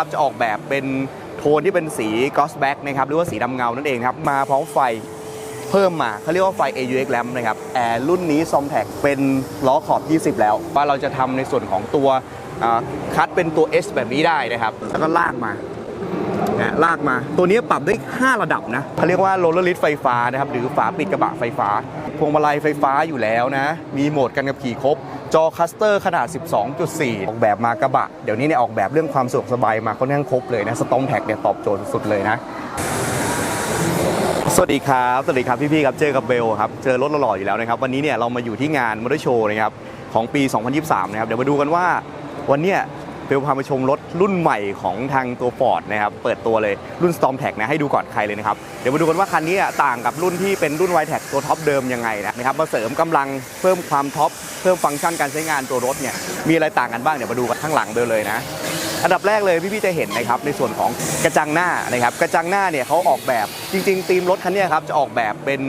ครับจะออกแบบเป็นโทนที่เป็นสีกอสแบ็กนะครับหรือว่าสีดำเงานั่นเองครับ มาพร้อมไฟเพิ่มมาเขาเรียกว่าไฟ AUX lamp นะครับแต่รุ่นนี้ s o m t a c เป็นล้อขอบ 20 แล้ว ว่าเราจะทำในส่วนของตัวคัดเป็นตัว S แบบนี้ได้นะครับ แล้วก็ลากมานะลากมา ตัวนี้ปรับได้ 5 ระดับนะเขาเรียกว่าโรลเลอร์ลิฟไฟฟ้านะครับ หรือฝาปิดกระบะไฟฟ้า พวงมาลัยไฟฟ้าอยู่แล้วนะ มีโหมดการขับขี่ครบ จอคัสเตอร์ขนาด 12.4 ออกแบบมากระบะ เดี๋ยวนี้เนี่ยออกแบบเรื่องความสะดวกสบายมาค่อนข้างครบเลยนะสตอมแท็กเนี่ยตอบโจทย์สุดเลยนะสวัสดีครับ สวัสดีครับพี่ๆครับเจอกับเบลครับ เจอรถหล่อๆอยู่แล้วนะครับ วันนี้เนี่ยเรามาอยู่ที่งานมอเตอร์โชว์นะครับของปี 2023 นะครับ เดี๋ยวมาดูกันว่าวันเนี้ย เบลพามาชมรถรุ่นใหม่ของทางตัว Ford นะครับ เปิดตัวเลยรุ่น Storm t a g นะให้ดูก่อนใครเลยนะครับ เดี๋ยวมาดูกันว่าคันนี้อะต่างกับรุ่นที่เป็นรุ่น y t a g ตัวท็อปเดิมยังไงนะครับมาเสริมกำลังเพิ่มความท็อปเพิ่มฟังก์ชันการใช้งานตัวรถเนี่ยมีอะไรต่างกันบ้างเดี๋ยวมาดูกันข้างหลังเบลเลยนะอันดับแรกเลยพี่ๆจะเห็นนะครับในส่วนของกระจังหน้านะครับกระจังหน้าเนี่ยเขาออกแบบจริงๆธีมรถคันเนี้ยครับจะออกแบบเป็น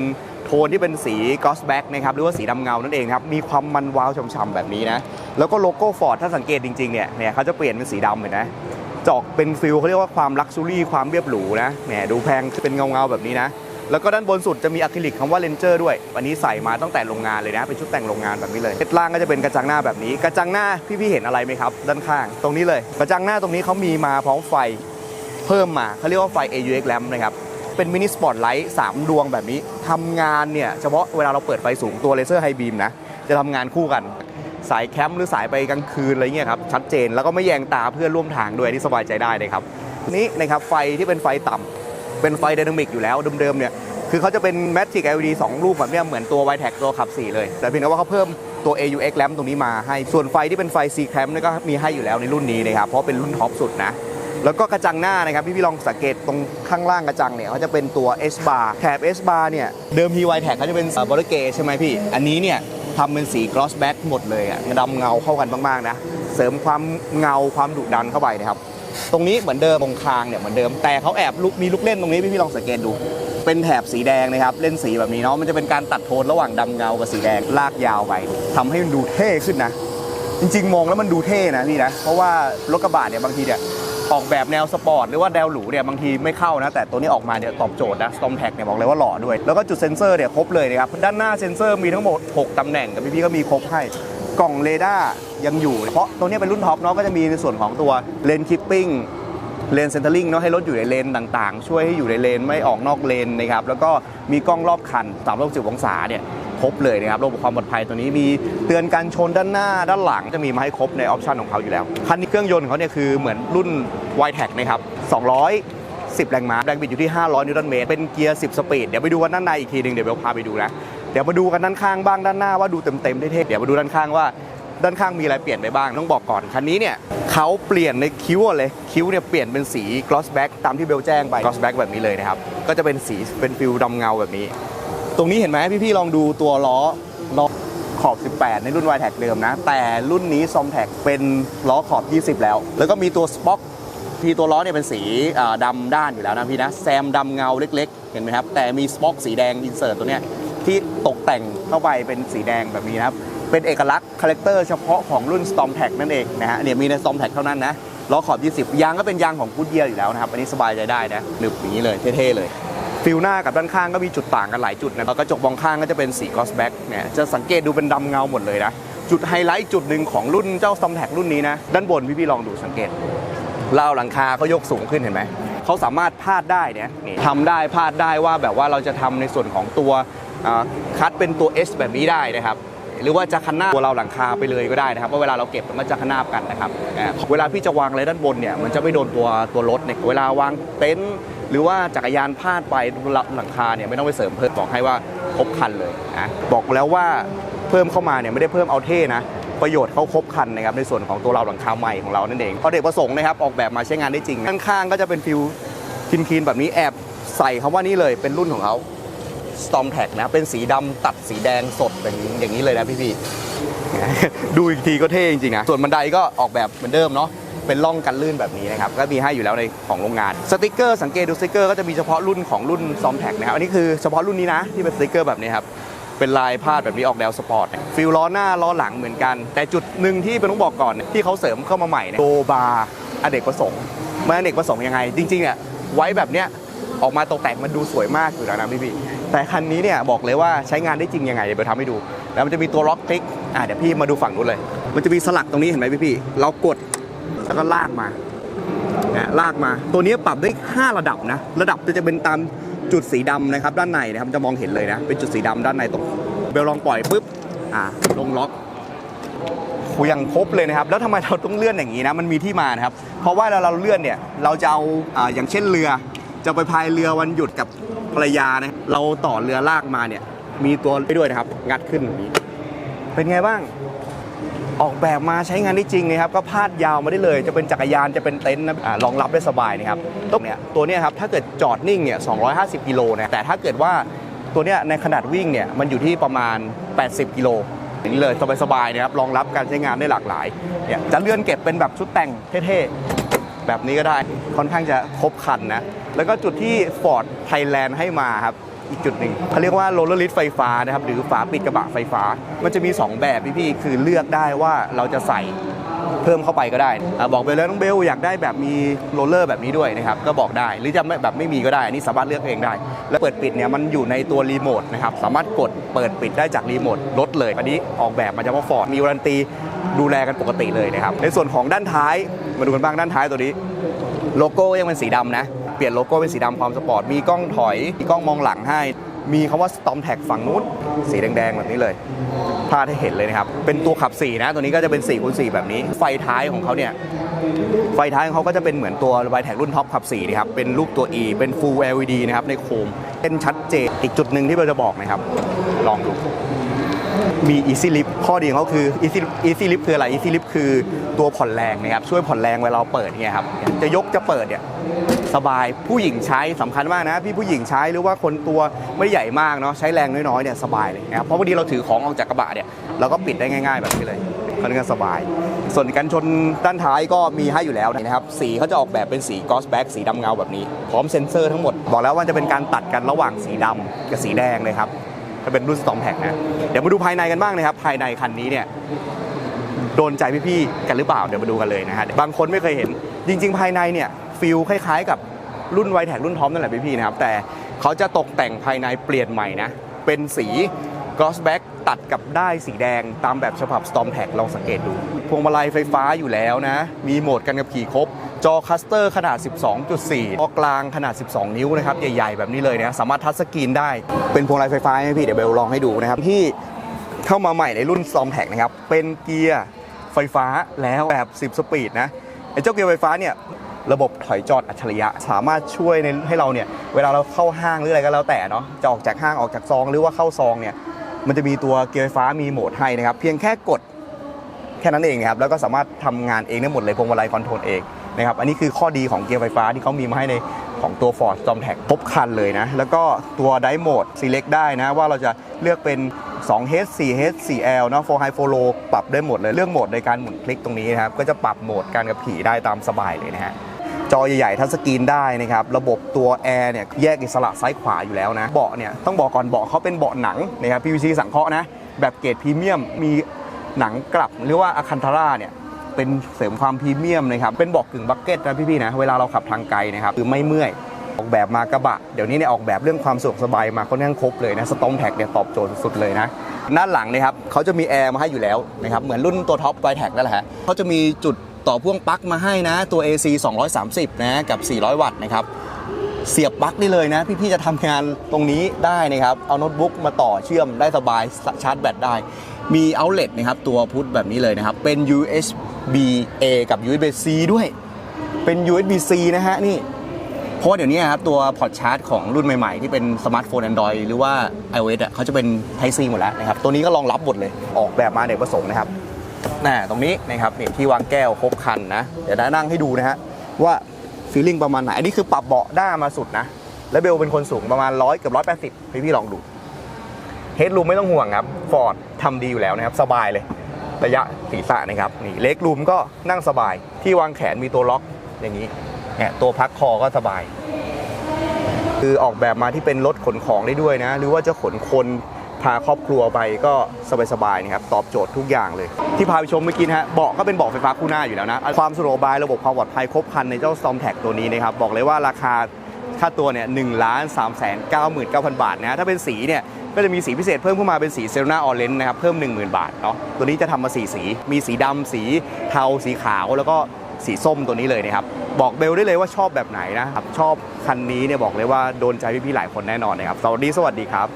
โทนที่เป็นสีกอสแบ็กนะครับหรือว่าสีดำเงานั่นเองครับมีความมันวาวฉ่ำๆแบบนี้นะแล้วก็โลโก้ฟอร์ดถ้าสังเกตจริงๆเนี่ยเนี่ยเขาจะเปลี่ยนเป็นสีดำเห็นไหมจอกเป็นฟิลเขาเรียกว่าความลักซ์รี่ความเรียบหรูนะแหมดูแพงเป็นเงาๆแบบนี้นะแล้วก็ด้านบนสุดจะมีอะคริลิกคำว่าเลนเจอร์ด้วย วันนี้ใส่มาตั้งแต่โรงงานเลยนะ เป็นชุดแต่งโรงงานแบบนี้เลยเล็ดล่างก็จะเป็นกระจังหน้าแบบนี้ กระจังหน้าพี่ๆเห็นอะไรไหมครับ ด้านข้าง ตรงนี้เลย กระจังหน้าตรงนี้เขามีมาพร้อมไฟเพิ่มมาเขาเรียกว่าไฟ AUX lamp นะครับ เป็นมินิสปอตไลท์3ดวงแบบนี้ทำงานเนี่ย เฉพาะเวลาเราเปิดไฟสูงตัวเลเซอร์ไฮบีมนะ จะทำงานคู่กัน สายแคมป์หรือสายไปกลางคืนอะไรเงี้ยครับ ชัดเจนแล้วก็ไม่แยงตาเพื่อนร่วมทางด้วยที่สบายใจได้นะครับ นี่นะครับไฟที่เป็นไฟต่ำเป็นไฟไดนามิกอยู่แล้วเดิมๆเนี่ยคือเขาจะเป็น Magic LED 2ลูกแบบนี้เหมือนตัว y t e c ตัวขับ 4 เลย แต่เพียงแต่ว่าเขาเพิ่มตัว AUX lamp ตรงนี้มาให้ ส่วนไฟที่เป็นไฟ C clamp นี่ก็มีให้อยู่แล้วในรุ่นนี้นะครับ เพราะเป็นรุ่นท็อปสุดนะ แล้วก็กระจังหน้านะครับพี่พี่ลองสังเกตตรงข้างล่างกระจังเนี่ยเขาจะเป็นตัว S bar แถบ S bar เนี่ยเดิมที y t e c เขาจะเป็นบอลเกใช่ไหมพี่ อันนี้เนี่ยทำเป็นสี gloss black หมดเลยอะดำเงาเข้ากันมากๆนะเสริมความเงาความดุดันเข้าไปนะครับตรงนี้เหมือนเดิมตรงคางเนี่ยเหมือนเดิมแต่เขาแอบมีลูกเล่นตรงนี้พี่พี่ลองสังเกตดู เป็นแถบสีแดงนะครับเล่นสีแบบนี้เนาะมันจะเป็นการตัดโทนระหว่างดำเงากับสีแดงลากยาวไปทำให้มันดูเท่ขึ้นนะจริงๆ มองแล้วมันดูเท่นะพี่นะเพราะว่ารถกระบะเนี่ยบางทีเนี่ย ออกแบบแนวสปอร์ตหรือว่าแนวหรูเนี่ยบางทีไม่เข้านะ แต่ตัวนี้ออกมาเนี่ยตอบโจทย์นะ Storm t a g เนี่ยบอกเลยว่าหล่อด้วย แล้วก็จุดเซ็นเซอร์เนี่ยครบเลยนะครับด้านหน้าเซ็นเซอร์มีทั้งหมด 6ตำแหน่งแต่พี่ๆก็มีครบให้กล่องเรดาร์ยังอยู่ เพราะตัวนี้เป็นรุ่นท็อปเนาะก็จะมีในส่วนของตัวเลนคิปปิ้งเลนเซนเตอร์ลิงเนาะให้รถอยู่ในเลนต่างๆ ช่วยให้อยู่ในเลนไม่ออกนอกเลนนะครับแล้วก็มีกล้องรอบคัน360องศาเนี่ย รบเลยนะครับระบบความปลอดภัยตัวนี้มีเตือนการชนด้านหน้าด้านหลังจะมีมาให้ครบในออปชันของเขาอยู่แล้วคันนี้เครื่องยนต์ของเขาเนี่ยคือเหมือนรุ่น y t e c นะครับ210 แรงม้า แรงบิดอยู่ที่ 500 นิวตันเมตร เป็นเกียร์ 10 สปีด เดี๋ยวไปดูกันด้านในอีกทีหนึ่งเดี๋ยวเบลพาไปดูนะ เดี๋ยวมาดูกันด้านข้างบ้างด้านหน้าว่าดูเต็มๆเท่ๆเดี๋ยวมาดูด้านข้างว่าด้านข้างมีอะไรเปลี่ยนไปบ้าง ต้องบอกก่อน คันนี้เนี่ยเขาเปลี่ยนในคิ้วเลยคิ้วเนี่ยเปลี่ยนเป็นสี gloss black ตามที่เบลแจ้งไป gloss black แบบนี้เลยนะครับ ก็จะเป็นสีเป็นฟิลดำเงาแบบนี้ ตรงนี้เห็นไหมพี่ๆลองดูตัวล้อล้อขอบ 18 ในรุ่น y t e c เดิมนะ แต่รุ่นนี้ s o m t a c เป็นล้อขอบ 20 แล้ว แล้วก็มีตัวสป็อกที่ตัวล้อเนี่ยเป็นสีอ่าดำด้านอยู่แล้วนะพี่นะแซมดำเงาเล็กๆ เห็นไหมครับ แต่มีสป็อกสีแดงอินเสิร์ตตัวเนี้ยที่ตกแต่งเข้าไปเป็นสีแดงแบบนี้นะครับ เป็นเอกลักษณ์คาแรคเตอร์เฉพาะของรุ่น Storm t a c นั่นเองนะฮะเนี่ยมีใน Storm t a c เท่านั้นนะล้อขอบ 20 ยางก็เป็นยางของ Goodyear อยู่แล้วนะครับ อันนี้สบายใจได้นะหนึบอย่างนี้เลยเท่ๆเลย ฟิลหน้ากับด้านข้างก็มีจุดต่างกันหลายจุดนะกระจกมองข้างก็จะเป็นสีกอสแบ็กเนี่ยจะสังเกตดูเป็นดำเงาหมดเลยนะ จุดไฮไลท์จุดหนึ่งของรุ่นเจ้าซอมแท็กรุ่นนี้นะ ด้านบนพี่ๆลองดูสังเกตเล่าหลังคาเขายกสูงขึ้นเห็นไหมเขาสามารถพาดได้เนี่ยทำได้พาดได้ว่าแบบว่าเราจะทำในส่วนของตัวคัดเป็นตัว S แบบนี้ได้นะครับ หรือว่าจะคันหน้าตัวเราหลังคาไปเลยก็ได้นะครับเพราะเวลาเราเก็บมันจะขนาบกันนะครับเวลาพี่จะวางอะไรด้านบนเนี่ยมันจะไม่โดนตัวตัวรถเนี่ยเวลาวางเต็นท์หรือว่าจักรยานพาดไปหลังคาเนี่ยไม่ต้องไปเสริมเพิ่มบอกให้ว่าครบคันเลยนะบอกแล้วว่าเพิ่มเข้ามาเนี่ยไม่ได้เพิ่มเอาเท่นะประโยชน์เขาครบคันนะครับในส่วนของตัวเราหลังคาใหม่ของเรานั่นเองเพราะเด็กประสงค์นะครับออกแบบมาใช้งานได้จริงข้างๆก็จะเป็นฟิลคินๆแบบนี้แอบใส่คำว่านี่เลยเป็นรุ่นของเขา Storm t a g นะ เป็นสีดำตัดสีแดงสดเป็นอย่างนี้เลยนะพี่ๆดูอีกทีก็เท่จริงๆนะ ส่วนบันไดก็ออกแบบเหมือนเดิมเนาะเป็นร่องกันลื่นแบบนี้นะครับ ก็มีให้อยู่แล้วในของโรงงาน สติกเกอร์สังเกตดูสติกเกอร์ก็จะมีเฉพาะรุ่นของรุ่น Storm t a g นะครับ อันนี้คือเฉพาะรุ่นนี้นะ ที่เป็นสติกเกอร์แบบนี้ครับ เป็นลายพาดแบบนี้ออกแนวสปอร์ตฟิลล้อหน้าล้อหลังเหมือนกัน แต่จุดหนึ่งที่เป็นต้องบอกก่อนที่เขาเสริมเข้ามาใหม่เนี่ยโตบาร์อเนกประสงค์มันอเนกประสงค์ยังไง จริงๆเนี่ยไว้แบบเนี้ยออกมาตกแต่งมันดูสวยมากอยู่แล้วนะพี่พี่ แต่คันนี้เนี่ยบอกเลยว่าใช้งานได้จริงยังไงเดี๋ยวไปทำให้ดู แล้วมันจะมีตัวล็อกคลิกอะเดี๋ยวพี่มาดูฝั่งนู้นเลย มันจะมีสลักตรงนี้เห็นไหมพี่พี่เรากดแล้วก็ลากมาเนี่ยลากมา ตัวนี้ปรับได้ 5 ระดับนะ ระดับจะเป็นตามจุดสีดำนะครับ ด้านในนะครับจะมองเห็นเลยนะ เป็นจุดสีดำด้านในตรงเบลลองปล่อยปุ๊บอะลงล็อกคุยยังครบเลยนะครับ แล้วทำไมเราต้องเลื่อนอย่างนี้นะ มันมีที่มานะครับ เพราะว่าเราเราเลื่อนเนี่ย เราจะเอาอ่าอย่างเช่นเรือ จะไปพายเรือวันหยุดกับภรรยานะเราต่อเรือลากมาเนี่ย มีตัวไปด้วยนะครับ งัดขึ้นแบบนี้เป็นไงบ้าง ออกแบบมาใช้งานได้จริงนะครับ ก็พาดยาวมาได้เลย จะเป็นจักรยานจะเป็นเต็นท์นะอ่ารองรับได้สบายนะครับตรงเนี้ยตัวเนี้ยครับถ้าเกิดจอดนิ่งเนี่ย250กิโลนะแต่ถ้าเกิดว่าตัวเนี้ยในขนาดวิ่งเนี่ยมันอยู่ที่ประมาณ 80กิโลอย่างนี้เลยสบายๆนะครับรองรับการใช้งานได้หลากหลายเนี่ยจะเลื่อนเก็บเป็นแบบชุดแต่งเท่ๆ แบบนี้ก็ได้ค่อนข้างจะครบคันนะ แล้วก็จุดที่ Ford Thailand ให้มาครับอีกจุดหนึ่งเขาเรียกว่าโรลเลอร์ลิฟไฟฟ้านะครับหรือฝาปิดกระบะไฟฟ้า มันจะมี 2 แบบพี่ๆคือเลือกได้ว่าเราจะใส่ เพิ่มเข้าไปก็ได้อบอกไปเลยน้องเบลอยากได้แบบมีโรลเลอร์แบบนี้ด้วยนะครับก็บอกได้หรือจะไม่แบบไม่มีก็ได้อันนี้สามารถเลือกเองได้ แล้วเปิดปิดเนี่ยมันอยู่ในตัวรีโมทนะครับสามารถกดเปิดปิดได้จากรีโมทรถเลยอันนี้ออกแบบมาจากว่าฟอร์ดมีวารันตีดูแลกันปกติเลยนะครับในส่วนของด้านท้ายมาดูกันบ้างด้านท้ายตัวนี้ โลโก้ยังเป็นสีดำนะเปลี่ยนโลโก้เป็นสีดำความสปอร์ตมีกล้องถอยมีกล้องมองหลังให้ มีคำว่า Storm Tag ฝั่งนู้นสีแดงๆแบบนี้เลย พาดให้เห็นเลยนะครับ เป็นตัวขับ 4 นะ ตัวนี้ก็จะเป็น4คูณ4แบบนี้ ไฟท้ายของเขาเนี่ย ไฟท้ายของเขาก็จะเป็นเหมือนตัวไวแท็กรุ่นท็อปขับ4นะครับ เป็นรูปตัว E เป็น Full LED นะครับในโคม เป็นชัดเจน อีกจุดหนึ่งที่เราจะบอกนะครับ ลองดู มี Easy Lift ข้อดีของเขาคือ Easy Easy Lift คืออะไร Easy Lift คือตัวผ่อนแรงนะครับ ช่วยผ่อนแรงเวลาเราเปิดเนี่ยครับ จะยกจะเปิดเนี่ย สบายผู้หญิงใช้สำคัญมากนะ พี่ผู้หญิงใช้หรือว่าคนตัวไม่ใหญ่มากเนาะใช้แรงน้อยๆเนี่ยสบายเลยนะครับเพราะบางทีเราถือของออกจากกระบะเนี่ยเราก็ปิดได้ง่าย ๆ แบบนี้เลยค่อนข้างสบาย ส่วนกันชนด้านท้ายก็มีให้อยู่แล้วนะครับ สีเขาจะออกแบบเป็นสีกอสแบ็กสีดำเงาแบบนี้ พร้อมเซ็นเซอร์ทั้งหมด บอกแล้วว่าจะเป็นการตัดกันระหว่างสีดำกับสีแดงเลยครับถ้าเป็นรุ่น Storm Pack นะเดี๋ยวมาดูภายในกันบ้างนะครับ ภายในคันนี้เนี่ยโดนใจพี่ๆกันหรือเปล่าเดี๋ยวมาดูกันเลยนะฮะบางคนไม่เคยเห็นจริง ๆ ภายในเนี่ย ฟิลคล้ายๆ กับรุ่นไวแท็กรุ่นทอปนั่นแหละพี่ๆนะครับแต่เขาจะตกแต่งภายในเปลี่ยนใหม่นะ เป็นสี gloss back ตัดกับได้สีแดงตามแบบฉบับ Storm Pack ลองสังเกตดู พวงมาลัยไฟฟ้าอยู่แล้วนะ มีโหมดการขับขี่ครบ จอคัสเตอร์ขนาด 12.4จอกลางขนาด 12 นิ้วนะครับ ใหญ่ๆ แบบนี้เลยนะ สามารถทัชสกรีนได้ เป็นพวงมาลัยไฟฟ้าไหมพี่ เดี๋ยวเบลลองให้ดูนะครับ ที่เข้ามาใหม่ในรุ่น Storm Pack นะครับ เป็นเกียร์ไฟฟ้าแล้วแบบ 10 สปีดนะไอ้เจ้าเกียร์ไฟฟ้าเนี่ย ระบบถอยจอดอัจฉริยะ สามารถช่วยในให้เราเนี่ยเวลาเราเข้าห้างหรืออะไรก็แล้วแต่เนาะจะออกจากห้างออกจากซองหรือว่าเข้าซองเนี่ยมันจะมีตัวเกียร์ไฟฟ้ามีโหมดให้นะครับเพียงแค่กดแค่นั้นเองนะครับแล้วก็สามารถทำงานเองได้หมดเลยพวงมาลัยคอนโทรลเองนะครับอันนี้คือข้อดีของเกียร์ไฟฟ้าที่เขามีมาให้ในของตัว Ford Storm Tag ครบคันเลยนะ แล้วก็ตัว Drive Mode Select ได้นะ ว่าเราจะเลือกเป็น 2H 4H 4L เนะ 4 High 4 Low ปรับได้หมดเลย เลือกโหมดในการหมุนคลิกตรงนี้นะครับ ก็จะปรับโหมดการขับขี่ได้ตามสบายเลยนะฮะ จอใหญ่ๆทัชสกรีนได้นะครับ ระบบตัวแอร์เนี่ยแยกอิสระซ้ายขวาอยู่แล้วนะ เบาะเนี่ยต้องบอกก่อนเบาะเขาเป็นเบาะหนังนะครับ PVC สังเคราะห์นะ แบบเกรดพรีเมียม มีหนังกลับหรือว่าอะคันทาร่าเนี่ยเป็นเสริมความพรีเมียมนะครับ เป็นเบาะกึ่งบักเก็ตนะพี่ๆนะ เวลาเราขับทางไกลนะครับคือไม่เมื่อยออกแบบมากระบะ เดี๋ยวนี้เนี่ยออกแบบเรื่องความสะดวกสบายมาค่อนข้างครบเลยนะสตอมแท็กเนี่ยตอบโจทย์สุดๆเลยนะด้านหลังนะครับเขาจะมีแอร์มาให้อยู่แล้วนะครับเหมือนรุ่นตัวท็อปไวแท็กนั่นแหละฮะเขาจะมีจุด ต่อพ่วงปลั๊กมาให้นะตัว AC 230 นะกับ 400 วัตต์นะครับเสียบปลั๊กได้เลยนะ พี่ๆจะทำงานตรงนี้ได้นะครับ เอาโน้ตบุ๊กมาต่อเชื่อมได้สบายชาร์จแบตได้ มีเอาเล t นะครับตัวพุทแบบนี้เลยนะครับ เป็น USB A กับ USB C ด้วย เป็น USB C นะฮะนี่เพราะว่าเดี๋ยวนี้ครับตัวพอร์ตชาร์จของรุ่นใหม่ๆ ที่เป็นสมาร์ทโฟน Android หรือว่า iOS อะเขาจะเป็น Type C หมดแล้วนะครับ ตัวนี้ก็รองรับหมดเลยออกแบบมาเด็กประสงค์นะครับ น่าตรงนี้นะครับนี่ที่วางแก้วครบคันนะ เดี๋ยวได้นั่งให้ดูนะฮะว่าฟีลลิ่งประมาณไหน อันนี้คือปรับเบาะด้ามาสุดนะ แล้วเบลเป็นคนสูงประมาณร้อยเกือบร้อยแปดสิบพี่พี่ลองดูเฮดรูมไม่ต้องห่วงครับฟอร์ดทำดีอยู่แล้วนะครับ สบายเลย ระยะศีรษะนะครับนี่เล็กรูมก็นั่งสบายที่วางแขนมีตัวล็อกอย่างนี้เนี่ยตัวพักคอก็สบาย คือออกแบบมาที่เป็นรถขนของได้ด้วยนะ หรือว่าจะขนคน พาครอบครัวไปก็สบายๆนะครับตอบโจทย์ทุกอย่างเลย ที่พาไปชมเมื่อกี้นะฮะเบาะก็เป็นเบาะไฟฟ้าคู่หน้าอยู่แล้วนะความสะดวกสบายระบบความปลอดภัยครบครันในเจ้า Storm Tag ตัวนี้นะครับบอกเลยว่าราคาค่าตัวเนี่ยหนึ่งล้านสามแสนเก้าหมื่นเก้าพันบาทนะถ้าเป็นสีเนี่ยก็จะมีสีพิเศษเพิ่มขึ้นมาเป็นสีเซลนาออเรนจ์นะครับเพิ่ม 10,000 บาทเนาะตัวนี้จะทำมาสีสี มีสีดำสีเทาสีขาวแล้วก็สีส้มตัวนี้เลยนะครับ บอกเบลได้เลยว่าชอบแบบไหนนะครับ ชอบคันนี้เนี่ยบอกเลยว่าโดนใจพี่ๆหลายคนแน่นอนนะครับสวัสดีสวัสดีครับ